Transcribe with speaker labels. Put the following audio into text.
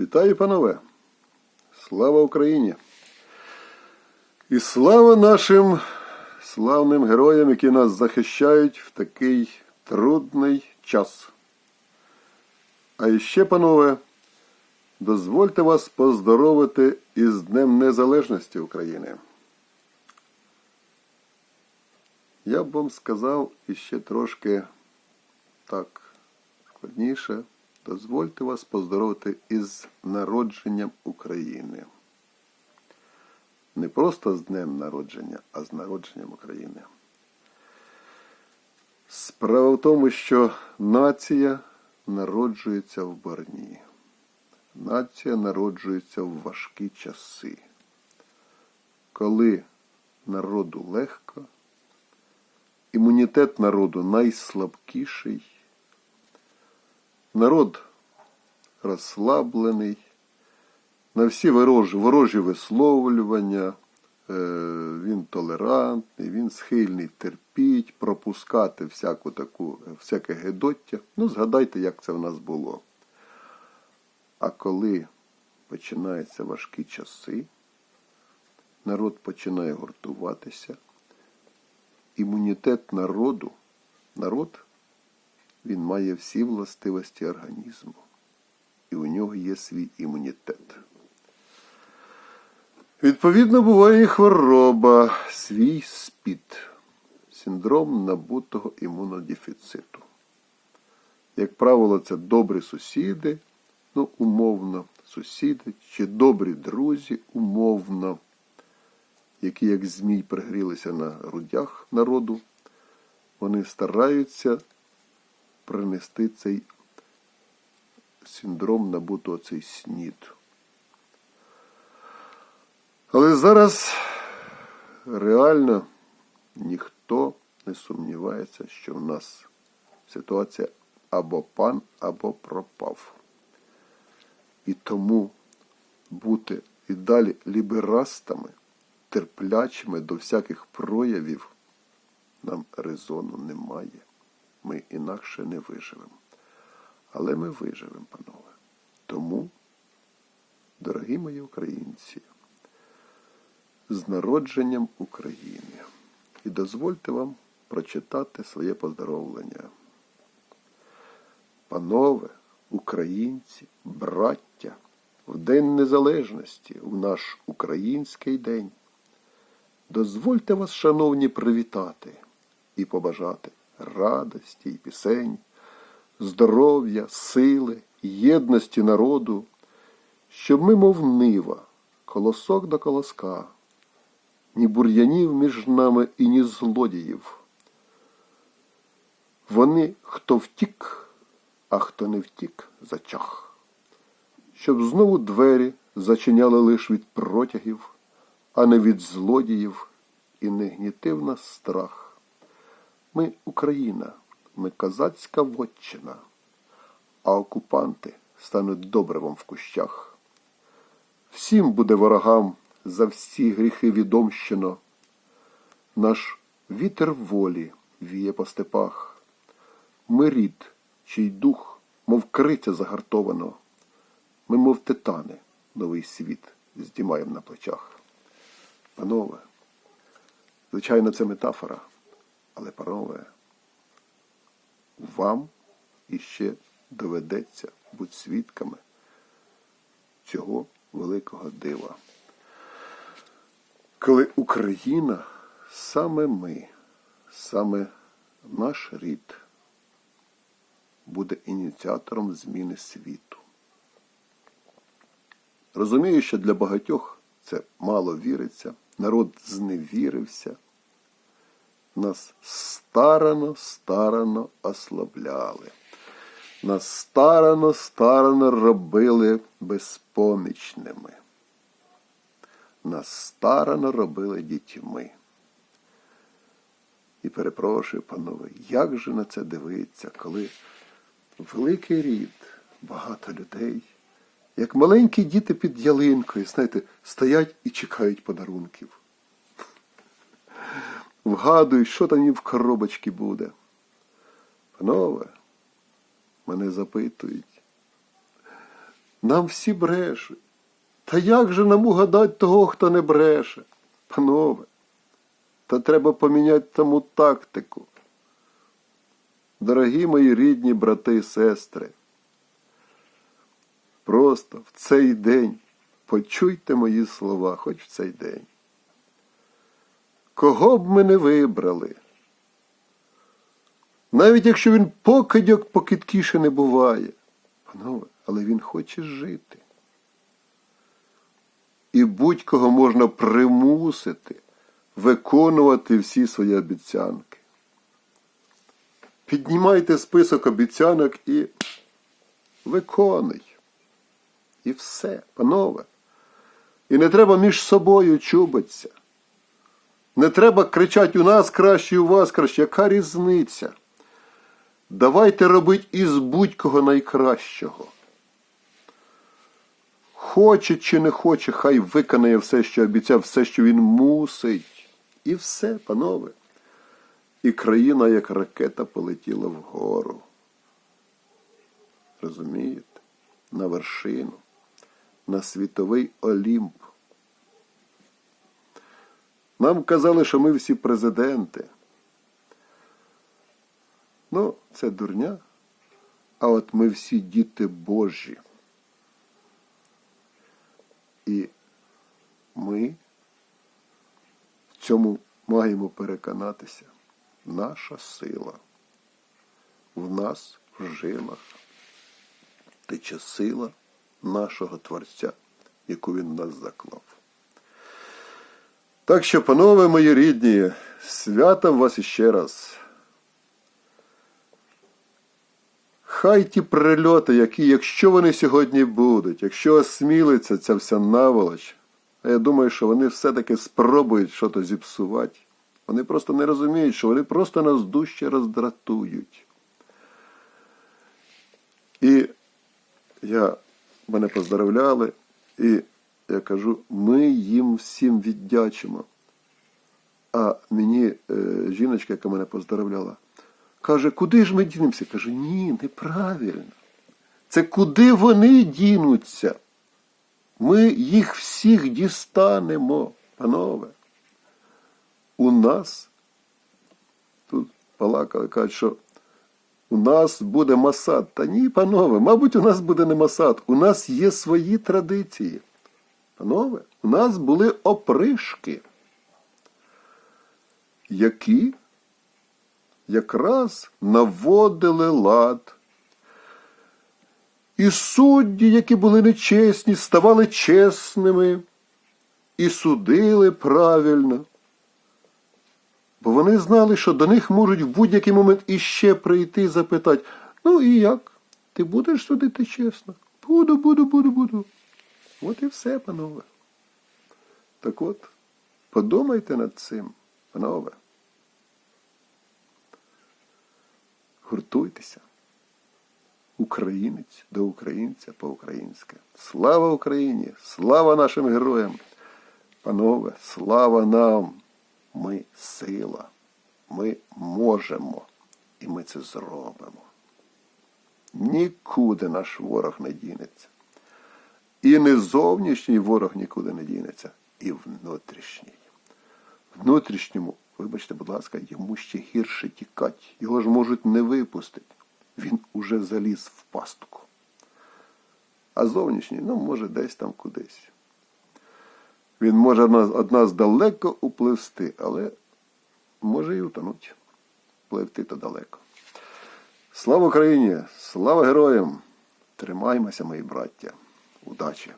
Speaker 1: Вітаю, панове! Слава Україні! І слава нашим славним героям, які нас захищають в такий трудний час. А іще, панове, дозвольте вас поздоровити із Днем Незалежності України. Я б вам сказав іще трошки так складніше. Дозвольте вас поздоровити із народженням України. Не просто з днем народження, а з народженням України. Справа в тому, що нація народжується в борні. Нація народжується в важкі часи. Коли народу легко, імунітет народу найслабкіший, народ розслаблений, на всі ворожі, ворожі висловлювання, е, він толерантний, він схильний терпіть, пропускати всяку таку, всяке гедоття. Ну, згадайте, як це в нас було. А коли починаються важкі часи, народ починає гуртуватися, імунітет народу, народ, він має всі властивості організму. І у нього є свій імунітет. Відповідно, буває і хвороба, свій спід, синдром набутого імунодефіциту. Як правило, це добрі сусіди, ну, умовно, сусіди чи добрі друзі, умовно, які, як змій, пригрілися на грудях народу, вони стараються принести цей синдром набутого цей снід. Але зараз реально ніхто не сумнівається, що в нас ситуація або пан, або пропав. І тому бути і далі ліберастами, терплячими до всяких проявів нам резону немає. Ми інакше не виживемо. Але ми виживемо, панове. Тому, дорогі мої українці, з народженням України. І дозвольте вам прочитати своє поздоровлення. Панове, українці, браття, в День Незалежності, в наш український день. Дозвольте вас, шановні, привітати і побажати радості і пісень, здоров'я, сили, єдності народу, щоб ми, мов нива, колосок до колоска, ні бур'янів між нами і ні злодіїв. Вони, хто втік, а хто не втік, зачах, щоб знову двері зачиняли лиш від протягів, а не від злодіїв, і не гнітив нас страх. Ми Україна, ми козацька вотчина, а окупанти стануть добривом в кущах. Всім буде ворогам за всі гріхи відомщено. Наш вітер волі віє по степах. Ми рід, чий дух, мов криця загартовано. Ми, мов титани, новий світ здіймаємо на плечах. Панове, звичайно, це метафора, але, панове, вам іще доведеться бути свідками цього великого дива. Коли Україна, саме ми, саме наш рід буде ініціатором зміни світу. Розумію, що для багатьох це мало віриться, народ зневірився, нас старано, старано ослабляли. Нас старано, старано робили безпомічними. Нас старано робили дітьми. І перепрошую, панове, як же на це дивиться, коли великий рід, багато людей, як маленькі діти під ялинкою, знаєте, стоять і чекають подарунків. Вгадують, що там їм в коробочці буде. Панове, мене запитують, Нам всі брешуть. Та як же нам угадати того, хто не бреше? Панове, та треба поміняти тому тактику. Дорогі мої рідні брати і сестри, просто в цей день почуйте мої слова, хоч в цей день. Кого б ми не вибрали, навіть якщо він покидьок покидкіше не буває, панове, але він хоче жити. І будь-кого можна примусити виконувати всі свої обіцянки. Піднімайте список обіцянок і виконуй. І все, панове. І не треба між собою чубитися. Не треба кричати у нас краще, у вас краще. Яка різниця? Давайте робити із будь-кого найкращого. Хоче чи не хоче, хай виконає все, що обіцяв, все, що він мусить. І все, панове. І країна, як ракета, полетіла вгору. Розумієте? На вершину, на світовий Олімп. Нам казали, що ми всі президенти. Ну, це дурня. А от ми всі діти Божі. І ми в цьому маємо переконатися. Наша сила в нас в жилах тече сила нашого Творця, яку він нас заклав. Так що, панове мої рідні, святом вас іще раз. Хай ті прильоти, які, якщо вони сьогодні будуть, якщо осмілиться ця вся наволоч, а я думаю, що вони все-таки спробують щось зіпсувати. Вони просто не розуміють, що вони просто нас дужче роздратують. І я мене поздравляли, і я кажу, ми їм всім віддячимо. А мені е, жіночка, яка мене поздравляла, каже, куди ж ми дінемося? Каже, ні, неправильно. Це куди вони дінуться? Ми їх всіх дістанемо, панове. У нас тут балакали, кажуть, що у нас буде масад. Та ні, панове, мабуть, у нас буде не масад. У нас є свої традиції. Панове, у нас були опришки, які якраз наводили лад. І судді, які були нечесні, ставали чесними і судили правильно. Бо вони знали, що до них можуть в будь-який момент іще прийти і запитати, ну і як? Ти будеш судити чесно? Буду, буду, буду, буду. От і все, панове. Так от, подумайте над цим, панове. Гуртуйтеся. Українець до українця по-українськи. Слава Україні! Слава нашим героям! Панове, слава нам! Ми сила. Ми можемо. І ми це зробимо. Нікуди наш ворог не дінеться. І не зовнішній ворог нікуди не дінеться, і внутрішній. Внутрішньому, вибачте, будь ласка, йому ще гірше тікати. Його ж можуть не випустити. Він уже заліз в пастку. А зовнішній, ну, може, десь там кудись. Він може од нас далеко upливсти, але може і утонуть. Пливти то далеко. Слава Україні! Слава героям! Тримаймося, мої браття! Удачі!